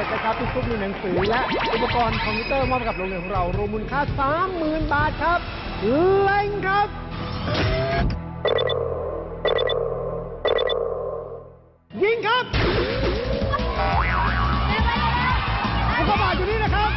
ซุปมีหนังสือและอุปกรณ์คอมพิวเตอร์มอบให้กับโรงเรียนของเรารวมมูลค่า 30,000 บาทครับเล่งครับ ยิงครับอุกกาบาตอยู่นี่นะครับ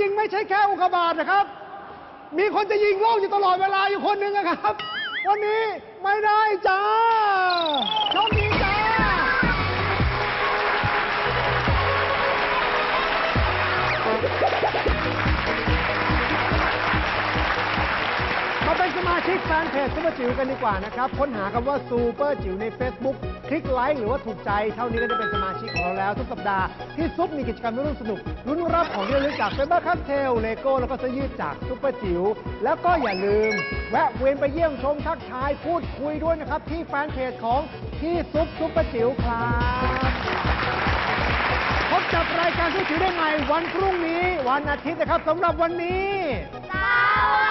ริง ๆ ไม่ใช่แค่อุกกาบาตนะครับ มีคนจะยิงโลกอยู่ตลอดเวลาอยู่คนหนึ่งนะครับ วันนี้ไม่ได้จ้าโชคดีจ้ามา สมาชิกแฟนเพจซูเปอร์จิ๋วกันดีกว่านะครับ ค้นหาคำว่าซูเปอร์จิ๋วใน Facebook คลิกไลค์หรือว่าถูกใจ เท่านี้ก็จะเป็นสมาชิกของเราแล้ว ทุกสัปดาห์ที่ซุปมีกิจกรรมร่วมสนุกลุ้นรับของที่ระลึกจากเฟเบอร์คัพเทลเลโก้แล้วก็เสื้อยืดจากซูเปอร์จิ๋วแล้วก็อย่าลืม แวะเวียนไปเยี่ยมชมทักทายพูดคุยด้วยนะครับที่แฟนเพจของพี่ซุปซูเปอร์จิ๋วครับพบกับรายการผู้จิ๋วได้ใหม่วันพรุ่งนี้ วันอาทิตย์นะครับสำหรับวันนี้ สวั